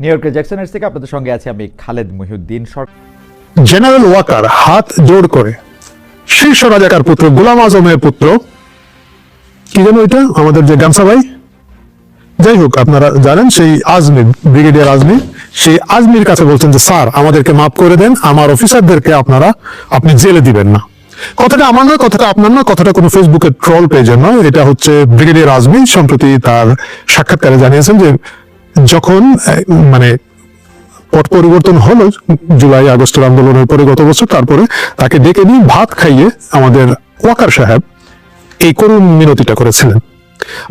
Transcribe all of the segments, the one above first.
New ইয়র্কের জ্যাকসনের থেকে আপনাদের সঙ্গে আছি আমি খালেদ মহিউদ্দিন। জেনারেল ওয়াকার হাত জোড় করে। শীর্ষ রাজাকার পুত্র গোলাম আজমের পুত্র। কি যেন এটা? আমাদের যে গামসা ভাই। যাই হোক, আপনারা জানেন সেই আজমির, ব্রিগেডিয়ার আজমির। সেই আজমির কাছে বলছেন যে, স্যার, আমাদেরকে মাফ করে দেন। আমার অফিসারদেরকে আপনারা, আপনি জেলে দিবেন না। কথাটা আমার নয়, কথাটা আপনার নয়, কথাটা কোনো ফেসবুকের ট্রল পেজের নয়। এটা হচ্ছে ব্রিগেডিয়ার আজমি সম্প্রতি তার সাক্ষাৎকারে জানিয়েছেন যে যখন মানে পট পরিবর্তন হলো, জুলাই, আগস্টের আন্দোলনের পরে গত বছর, তারপরে তাকে ডেকে নিয়ে ভাত খাইয়ে আমাদের ওয়াকার সাহেব এই করুণ মিনতিটা করেছিলেন।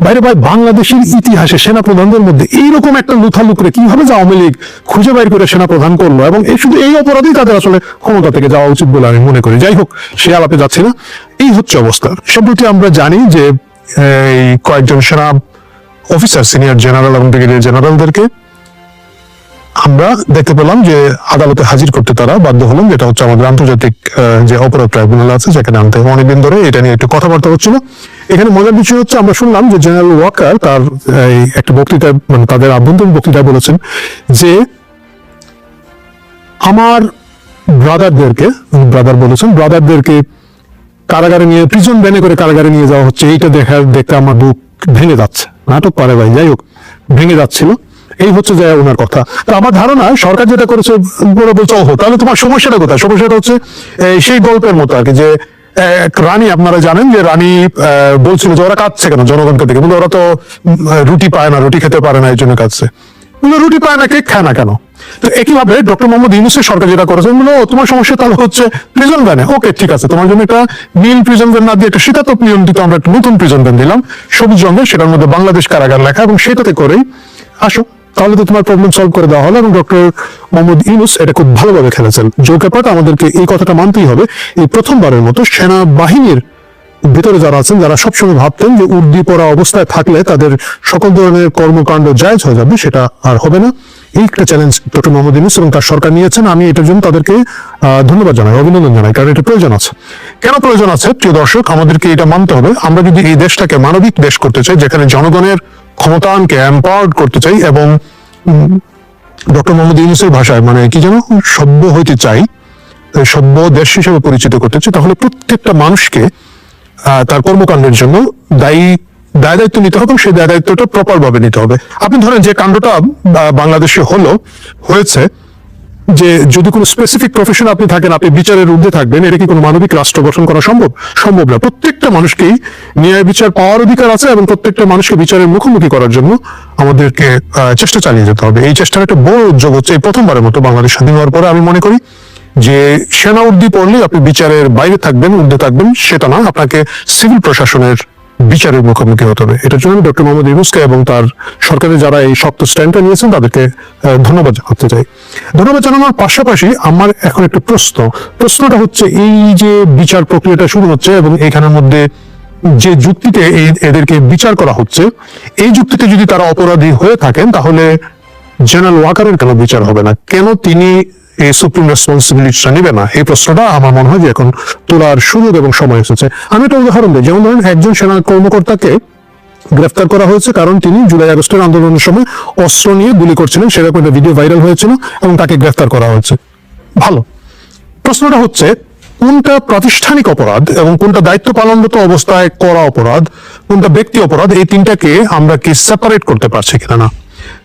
বাইরে ভাই, বাংলাদেশের ইতিহাসে সেনাপ্রধানদের মধ্যে এইরকম একটা লুথালুকরে কীভাবে যে আওয়ামী লীগ খুঁজে বাইর করে সেনাপ্রধান করল এবং এই শুধু এই অপরাধেই তাদের আসলে ক্ষমতা থেকে যাওয়া উচিত বলে আমি মনে করি। যাই হোক, সে আলাপে যাচ্ছি না। এই হচ্ছে অবস্থা। সম্প্রতি আমরা জানি যে, এই কয়েকজন সেনা অফিসার সিনিয়র জেনারেল এবং ব্রিগেডিয়ার জেনারেলদেরকে আমরা দেখতে পেলাম যে আদালতে হাজির করতে তারা বাধ্য হলেন, যেটা হচ্ছে আমাদের আন্তর্জাতিক যে অপরাধ ট্রাইব্যুনাল আছে সেখানে আনতে হবে অনেকদিন ধরে এটা নিয়ে একটু কথাবার্তা হচ্ছিল। এখানে মজার বিষয় হচ্ছে, আমরা শুনলাম যে জেনারেল ওয়াকার তার একটা বক্তৃতায় মানে তাদের আভ্যন্তরীণ বক্তৃতায় বলেছেন যে আমার ব্রাদারদেরকে ব্রাদার বলেছেন ব্রাদারদেরকে কারাগারে নিয়ে প্রিজন ভ্যানে করে কারাগারে নিয়ে যাওয়া হচ্ছে, এইটা দেখার দেখতে আমার বুক ভেঙে যাচ্ছে। নাটক পারে ভাই, যাই হোক, ভেঙে যাচ্ছিল। এই হচ্ছে যে ওনার কথা। তো আমার ধারণা, সরকার যেটা করেছে, ওরা বলছে, ওহো, তাহলে তোমার সমস্যাটা কোথায়? সমস্যাটা হচ্ছে সেই গল্পের মতো আর কি, যে রানী, আপনারা জানেন যে, রানী বলছিল যে, ওরা কাঁদছে কেন জনগণকে দেখে? বলে ওরা তো রুটি পায় না, রুটি খেতে পারে না, এই জন্য কাঁদছে। রুটি পায় না কেক খায় না কেন? তো একইভাবে ডক্টর মোহাম্মদ ইউনুসের সরকার যেটা করেছে বলল তোমার সমস্যা তাহলে হচ্ছে প্রিজন ভ্যানে ওকে, ঠিক আছে, তোমার জন্য একটা নীল প্রিজন ভ্যান না দিয়ে একটা শীতাতপ নিয়ন্ত্রিত আমরা একটা নতুন প্রিজন ভ্যান দিলাম। সবুজ রঙের, সেটার মধ্যে বাংলাদেশ কারাগার লেখা এবং সেটাতে করেই আসো। তাহলে তো তোমার প্রবলেম সলভ করে দেওয়া হলো এবং ডক্টর মোহাম্মদ ইউনুস এটা খুব ভালোভাবে খেলেছেন। জোকেপাট আমাদেরকে এই কথাটা মানতেই হবে, এই প্রথমবারের মতো সেনাবাহিনীর ভিতরে যারা আছেন, যারা সবসময় ভাবতেন যে উর্দি পড়া অবস্থায় থাকলে তাদের সকল ধরনের কর্মকাণ্ড জায়জ হয়ে যাবে, সেটা আর হবে না। এই একটা চ্যালেঞ্জ ডক্টর মোহাম্মদ ইউনুস এবং তার সরকার নিয়েছেন। আমি এটার জন্য তাদেরকে ধন্যবাদ জানাই, অভিনন্দন জানাই, কারণ এটা প্রয়োজন আছে। কেন প্রয়োজন আছে? প্রিয় দর্শক, আমাদেরকে এটা মানতে হবে। আমরা যদি এই দেশটাকে মানবিক দেশ করতে চাই, যেখানে জনগণের ক্ষমতায়নকে এম্পাওয়ার্ড করতে চাই এবং ডক্টর মোহাম্মদ ইউনুসের ভাষায় মানে কি যেন? সভ্য হইতে চাই, সভ্য দেশ হিসেবে পরিচিত করতে চাই, তাহলে প্রত্যেকটা মানুষকে তার কর্মকাণ্ডের জন্য দায়ী, দায় দায়িত্ব নিতে হবে এবং সেই দায় দায়িত্বটা প্রপার ভাবে নিতে হবে। আপনি ধরেন যে কাণ্ডটা বাংলাদেশে হলো, হয়েছে যে যদি কোনো স্পেসিফিক প্রফেশন আপনি থাকেন, আপনি বিচারের ঊর্ধ্বে থাকবেন, এটা কি কোনো মানবিক রাষ্ট্র গঠন করা সম্ভব? সম্ভব না। প্রত্যেকটা মানুষকেই ন্যায় বিচার পাওয়ার অধিকার আছে এবং প্রত্যেকটা মানুষকে বিচারের মুখোমুখি করার জন্য আমাদেরকে চেষ্টা চালিয়ে যেতে হবে। এই চেষ্টার একটা বড় উদ্যোগ হচ্ছে এই প্রথমবারের মতো বাংলাদেশ স্বাধীন হওয়ার পরে আমি মনে করি যে সেনা উর্দি পড়লে আপনি বিচারের বাইরে থাকবেন, ঊর্ধ্বে থাকবেন, সেটা না। আপনাকে সিভিল প্রশাসনের বিচারের মুখোমুখি হতে হবে। এটার জন্য আমি ডক্টর মোহাম্মদ ইউনুসকে এবং তার সরকারের যারা এই শক্ত স্ট্যান্ডটা নিয়েছেন, তাদেরকে ধন্যবাদ জানাতে চাই। ধন্যবাদ জানানোর পাশাপাশি আমার এখন একটা প্রশ্ন। প্রশ্নটা হচ্ছে, এই যে বিচার প্রক্রিয়াটা শুরু হচ্ছে এবং এখানের মধ্যে যে যুক্তিতে এদেরকে বিচার করা হচ্ছে, এই যুক্তিতে যদি তারা অপরাধী হয়ে থাকেন, তাহলে জেনারেল ওয়াকারের কেন বিচার হবে না? কেন তিনি এই সুপ্রিম রেসপন্সিবিলিটিটা নেবে না। এই প্রশ্নটা আমার মনে হয় যে এখন তোলার সুযোগ এবং সময় এসেছে। আমি একটা উদাহরণ দিই। যেমন ধরেন একজন সেনা কর্মকর্তাকে গ্রেফতার করা হয়েছে কারণ তিনি জুলাই আগস্টের আন্দোলনের সময় অস্ত্র নিয়ে গুলি করছিলেন। সেরকম একটা ভিডিও ভাইরাল হয়েছিল এবং তাকে গ্রেফতার করা হয়েছে। ভালো। প্রশ্নটা হচ্ছে, কোনটা প্রাতিষ্ঠানিক অপরাধ এবং কোনটা দায়িত্ব পালনরত অবস্থায় করা অপরাধ, কোনটা ব্যক্তি অপরাধ, এই তিনটাকে আমরা কি সেপারেট করতে পারছি কিনা না?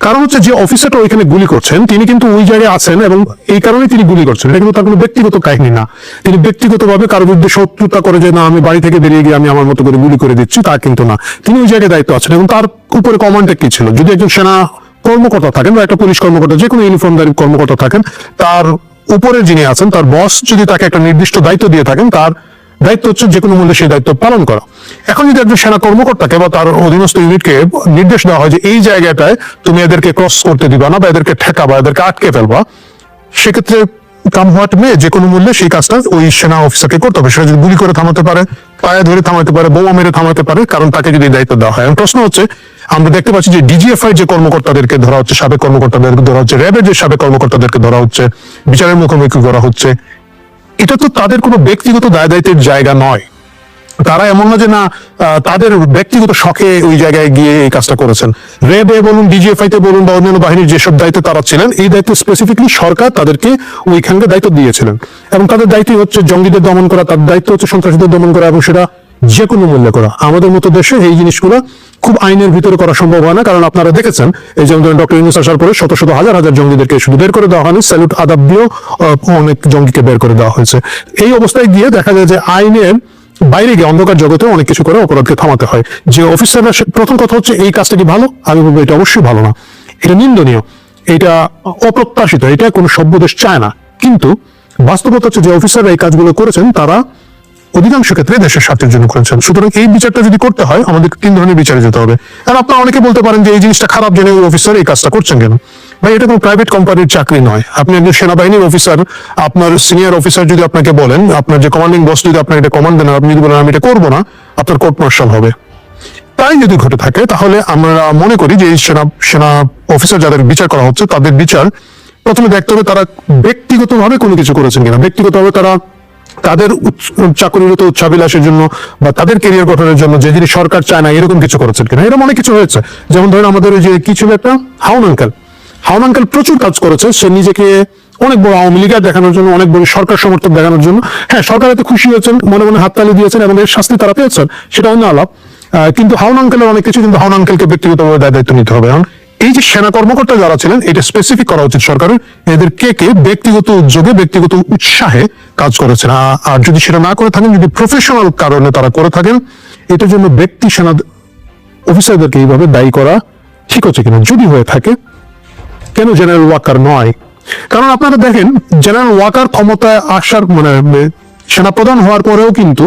কারণ হচ্ছে যে অফিসারটা ওইখানে গুলি করছেন, তিনি কিন্তু ওই জায়গায় আছেন এবং এই কারণে তিনি গুলি করছেন। এটা কিন্তু তার কোনো ব্যক্তিগত কাহিনী না। তিনি ব্যক্তিগতভাবে কারোর বিরুদ্ধে শত্রুতা করে যে, না, আমি বাড়ি থেকে বেরিয়ে গিয়ে আমি আমার মতো করে গুলি করে দিচ্ছি, তা কিন্তু না। তিনি ওই জায়গায় দায়িত্ব আছেন এবং তার উপরে কমান্ডে কি ছিল? যদি একজন সেনা কর্মকর্তা থাকেন বা একটা পুলিশ কর্মকর্তা, যে কোনো ইউনিফর্মধারী কর্মকর্তা থাকেন, তার উপরে যিনি আছেন, তার বস যদি তাকে একটা নির্দিষ্ট দায়িত্ব দিয়ে থাকেন, তার দায়িত্ব হচ্ছে যে কোনো মূল্যে সেই দায়িত্ব পালন করা। এখন যদি একজন সেনা কর্মকর্তাকে বা তার অধীনস্থ ইউনিটকে নির্দেশ দেওয়া হয় যে এই জায়গাটায় তুমি এদেরকে ক্রস করতে দিবা না বা এদেরকে ঠেকাবা, এদেরকে আটকে ফেলবা, সেক্ষেত্রে কাম হোয়াট মে যে কোনো মূল্যে সেই কাজটা ওই সেনা অফিসারকে করতে হবে। সেটা যদি গুলি করে থামাতে পারে, পায়ে ধরে থামাতে পারে, বোমা মেরে থামাতে পারে, কারণ তাকে যদি দায়িত্ব দেওয়া হয়। প্রশ্ন হচ্ছে, আমরা দেখতে পাচ্ছি যে ডিজিএফআই যে কর্মকর্তাদেরকে ধরা হচ্ছে, সাবেক কর্মকর্তাদেরকে ধরা হচ্ছে, র্যাবের যে সাবেক কর্মকর্তাদেরকে ধরা হচ্ছে, বিচারের মুখোমুখি করা হচ্ছে এটা তো তাদের কোনো ব্যক্তিগত দায় দায়িত্বের জায়গা নয়। তারা এমন না যে না তাদের ব্যক্তিগত শখে ওই জায়গায় গিয়ে এই কাজটা করেছেন। রেবে বলুন ডিজিএফআই তে বলুন বা অন্যান্য বাহিনীর যেসব দায়িত্বে তারা ছিলেন, এই দায়িত্ব স্পেসিফিকলি সরকার তাদেরকে ওইখানকার দায়িত্ব দিয়েছিলেন। এবং তাদের দায়িত্ব হচ্ছে জঙ্গিদের দমন করা তার দায়িত্ব হচ্ছে সন্ত্রাসীদের দমন করা এবং সেটা যে কোনো মূল্যে করা। আমাদের মতো দেশে এই জিনিসগুলো খুব আইনের ভিতরে করা সম্ভব হয় না, কারণ আপনারা দেখেছেন, এই যেমন ধরেন ডক্টর ইউনুস আসার পরে শত শত হাজার হাজার জঙ্গিদেরকে শুধু বের করে দেওয়া হয়নি, স্যালুট আদাব দিয়েও অনেক জঙ্গিকে বের করে দেওয়া হয়েছে। এই অবস্থায় গিয়ে দেখা যায় যে আইনের বাইরে গিয়ে অন্ধকার জগতে অনেক কিছু করে অপরাধকে থামাতে হয়। যে অফিসাররা, প্রথম কথা হচ্ছে, এই কাজটা কি ভালো? আমি বলব, এটা অবশ্যই ভালো না। এটা নিন্দনীয়। এটা অপ্রত্যাশিত। এটা কোনো সভ্য দেশ চায় না। কিন্তু বাস্তবতা হচ্ছে যে অফিসাররা এই কাজগুলো করেছেন, তারা অধিকাংশ ক্ষেত্রে দেশের স্বার্থের জন্য করেছেন। সুতরাং এই বিচারটা যদি করতে হয়, আমাদের তিন ধরনের বিচারে যেতে হবে। আর আপনারা অনেকে বলতে পারেন যে, এই জিনিসটা খারাপ জেনে ওই অফিসার এই কাজটা করছেন কেন? ভাই, এটা কোনো প্রাইভেট কোম্পানির চাকরি নয়। আপনি একজন সেনাবাহিনীর অফিসার আপনার সিনিয়র অফিসার যদি আপনাকে বলেন, আপনার যে কমান্ডিং বস যদি আপনাকে এটা কমান্ড দেন আপনি যদি বলেন, আমি এটা করব না, আপনার কোর্ট মার্শাল হবে। তাই যদি ঘটে থাকে, তাহলে আমরা মনে করি যে সেনা সেনা অফিসার যাদের বিচার করা হচ্ছে, তাদের বিচার প্রথমে দেখতে হবে তারা ব্যক্তিগতভাবে কোনো কিছু করেছেন কিনা। ব্যক্তিগতভাবে তারা তাদের চাকরিরত উচ্চাবিলাসের জন্য বা তাদের কেরিয়ার গঠনের জন্য যে জিনিস সরকার চায় না, এরকম কিছু করেছেন কিনা? এরকম অনেক কিছু হয়েছে। যেমন ধরেন আমাদের ওই যে কি ছিল একটা? হাউন আঙ্কেল। হাউন আঙ্কেল প্রচুর কাজ করেছে। সে নিজেকে অনেক বড় আওয়ামী লীগার দেখানোর জন্য, অনেক বড় সরকার সমর্থক দেখানোর জন্য। হ্যাঁ সরকার এতে খুশি হয়েছেন, মনে মনে হাততালি দিয়েছেন এবং এর শাস্তি তারা পেয়েছেন। সেটা অন্য আলাপ। কিন্তু হাউন আঙ্কেলের অনেক কিছু কিন্তু হাউন আঙ্কেলকে ব্যক্তিগতভাবে দায় দায়িত্ব নিতে হবে। এই যে সেনা কর্মকর্তা যারা ছিলেন, এটা স্পেসিফিক করা উচিত সরকারের, এদের কে কে ব্যক্তিগত উদ্যোগে, ব্যক্তিগত উৎসাহে কাজ করেছেন। আর যদি সেটা না করে থাকেন, যদি প্রফেশনাল কারণে তারা করে থাকেন, এটার জন্য ব্যক্তি, সেনা অফিসারদেরকে এইভাবে দায়ী করা ঠিক হচ্ছে কিনা? যদি হয়ে থাকে, কেন জেনারেল ওয়াকার নয়? কারণ আপনারা দেখেন জেনারেল ওয়াকার ক্ষমতায় আসার মানে সেনাপ্রধান হওয়ার পরেও কিন্তু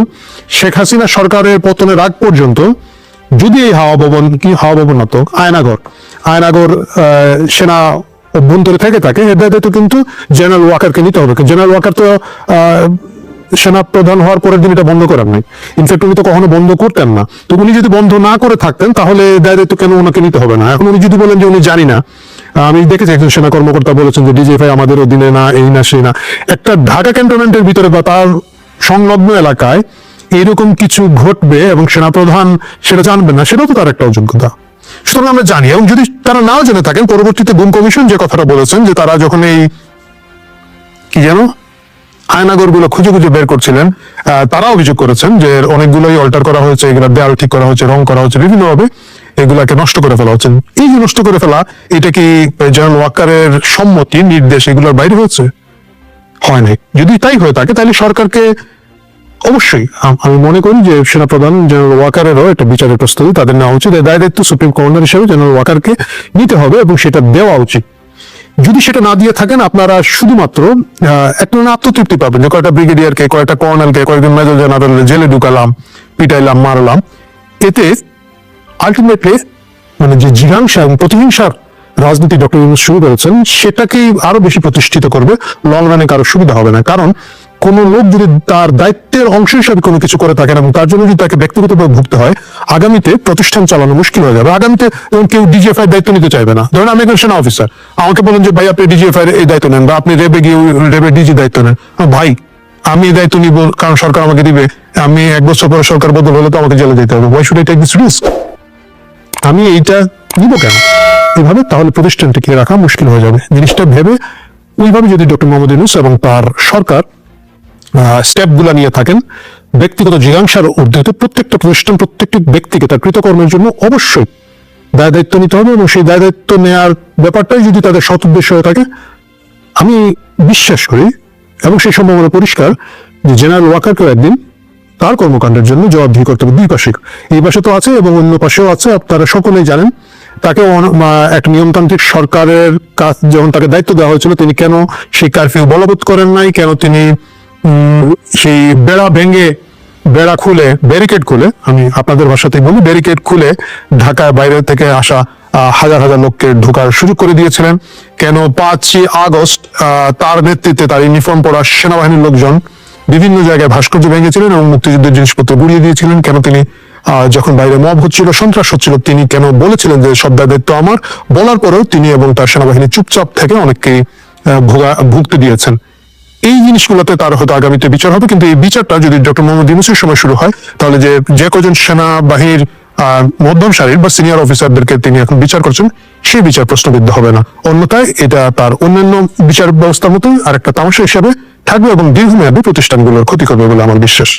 শেখ হাসিনা সরকারের পতনের আগ পর্যন্ত যদি এই হাওয়া ভবন কি, হাওয়া ভবন না তো আয়নাগর সেনা অভ্যন্তরে থেকে থাকে এর দায়িত্ব কিন্তু জেনারেল ওয়াকারকে নিতে হবে। জেনারেল ওয়াকার তো সেনা প্রধান হওয়ার পরের দিন এটা বন্ধ করার নাই। ইনফ্যাক্ট উনি তো কখনো বন্ধ করতেন না। তো উনি যদি বন্ধ না করে থাকতেন, তাহলে দায় দায়িত্ব কেন ওনাকে নিতে হবে না? এখন উনি যদি বলেন যে উনি জানি না, আমি দেখেছি একজন সেনা কর্মকর্তা বলেছেন যে ডিজিএফআই আমাদের অধীনে না, এই না, সেই না। একটা ঢাকা ক্যান্টনমেন্টের ভিতরে বা তার সংলগ্ন এলাকায় এরকম কিছু ঘটবে এবং সেনাপ্রধান সেটা জানবেন না, সেটাও তো তার একটা অযোগ্যতা। সুতরাং আমরা জানি, এবং যদি তারা নাও জেনে থাকেন, পরবর্তীতে গুম কমিশন যে কথাটা বলেছেন, যে তারা যখন এই, কি যেন আয়নাগরগুলো খুঁজে খুঁজে বের করছিলেন তারা অভিযোগ করেছেন যে অনেকগুলোই অল্টার করা হয়েছে, এগুলো দেয়াল ঠিক করা হয়েছে, রং করা হচ্ছে বিভিন্নভাবে এগুলাকে নষ্ট করে ফেলা হচ্ছে। এই যে নষ্ট করে ফেলা, এটা কি জেনারেল ওয়াকারের সম্মতি, নির্দেশ এগুলোর বাইরে হয়েছে? হয় নাই। যদি তাই হয়ে থাকে, তাহলে সরকারকে অবশ্যই, আমি মনে করি যে সেনাপ্রধান জেনারেল ওয়াকারেরও একটা বিচারের প্রস্তুতি তাদের নেওয়া উচিত। দায় দায়িত্ব সুপ্রিম কমান্ডার হিসেবে জেনারেল ওয়াকারকে নিতে হবে এবং সেটা দেওয়া উচিত। যদি সেটা না দিয়ে থাকেন, আপনারা শুধুমাত্র একটা আত্মতৃপ্তি পাবেন যে কয়েকটা ব্রিগেডিয়ারকে কয়েকটা কর্নেলকে কয়েকজন মেজর জেনারেল জেলে ঢুকালাম, পিটাইলাম, মারলাম। এতে আলটিমেটলি মানে যে জিজ্ঞাসা এবং প্রতিহিংসার রাজনীতি ডক্টর ইউনুস শুরু করেছেন, সেটাকেই আরও বেশি প্রতিষ্ঠিত করবে। লং রানে কারও সুবিধা হবে না। কারণ কোন লোক যদি তার দায়িত্বের অংশ হিসাবে কোনো কিছু করে থাকেন এবং তার জন্য যদি তাকে ব্যক্তিগতভাবে ভুগতে হয়, আগামীতে প্রতিষ্ঠান চালানো মুশকিল হয়ে যাবে। আগামীতে যেমন কেউ ডিজিএফআই দায়িত্ব নিতে চাইবে না। ধরেন আমি একজন সেনা অফিসার আমাকে বলেন যে, ভাই, আপনি ডিজিএফআই এই দায়িত্ব নেন বা আপনি রেবে গিয়ে রেবে ডিজি দায়িত্ব নেন। ভাই, আমি এই দায়িত্ব নিব কারণ সরকার আমাকে দিবে। আমি এক বছর পরে সরকার বদল হলে তো আমাকে জেলে যেতে হবে। Why should I take this risk আমি এইটা নিব কেন? এভাবে তাহলে প্রতিষ্ঠান টিকিয়ে রাখা মুশকিল হয়ে যাবে। জিনিসটা ভেবে ওইভাবে যদি ডক্টর মোহাম্মদ ইউনুস এবং তার সরকার স্টেপগুলা নিয়ে থাকেন। ব্যক্তিগত জিজ্ঞাসার ঊর্ধ্বে প্রত্যেকটা প্রতিষ্ঠান, প্রত্যেকটি ব্যক্তিকে তার কৃতকর্মের জন্য অবশ্যই দায় দায়িত্ব নিতে হবে এবং সেই দায় দায়িত্ব নেওয়ার ব্যাপারটাই যদি তাদের সৎ উদ্দেশ্য হয়ে থাকে, আমি বিশ্বাস করি এবং সেই সম্ভাবনা পরিষ্কার যে জেনারেল ওয়াকারকেও একদিন তার কর্মকাণ্ডের জন্য জবাবদিহি করতে হবে। দুই পাশে, এই পাশে তো আছে এবং অন্য পাশেও আছে, আপনারা সকলেই জানেন। তাকে অন- মা- এক নিয়মতান্ত্রিক সরকারের কাজ যখন তাকে দায়িত্ব দেওয়া হয়েছিল, তিনি কেন সেই কারফিউ বলবৎ করেন নাই? কেন তিনি সেই বেড়া ভেঙে, বেড়া খুলে ব্যারিকেড খুলে, আমি আপনাদের ভাষাতেই বলি ব্যারিকেড খুলে ঢাকার বাইরে থেকে আসা হাজার হাজার লোককে ঢোকার সুযোগ করে দিয়েছিলেন। কেন পাঁচই আগস্ট তার নেতৃত্বে তার ইউনিফর্ম পরা সেনাবাহিনীর লোকজন বিভিন্ন জায়গায় ভাস্কর্য ভেঙেছিলেন এবং মুক্তিযুদ্ধের জিনিসপত্র গুড়িয়ে দিয়েছিলেন। কেন তিনি যখন বাইরে মব হচ্ছিল, সন্ত্রাস হচ্ছিল, তিনি কেন বলেছিলেন যে সব দায় দায়িত্ব আমার? বলার পরেও তিনি এবং তার সেনাবাহিনী চুপচাপ থেকে অনেককেই ভোগা, ভুগতে দিয়েছেন। এই জিনিসগুলোতে তার হয়তো আগামীতে বিচার হবে, কিন্তু এই বিচারটা যদি ডক্টর মোহাম্মদ ইউনুসের সময় শুরু হয়, তাহলে যে যে কজন সেনাবাহিনীর মধ্যম সারির বা সিনিয়র অফিসারদেরকে তিনি এখন বিচার করছেন, সেই বিচার প্রশ্নবিদ্ধ হবে না। অন্যথায় এটা তার অন্যান্য বিচার ব্যবস্থার মতোই আর একটা তামাশা হিসাবে থাকবে এবং দীর্ঘমেয়াদী প্রতিষ্ঠানগুলোর ক্ষতি করবে বলে আমার বিশ্বাস।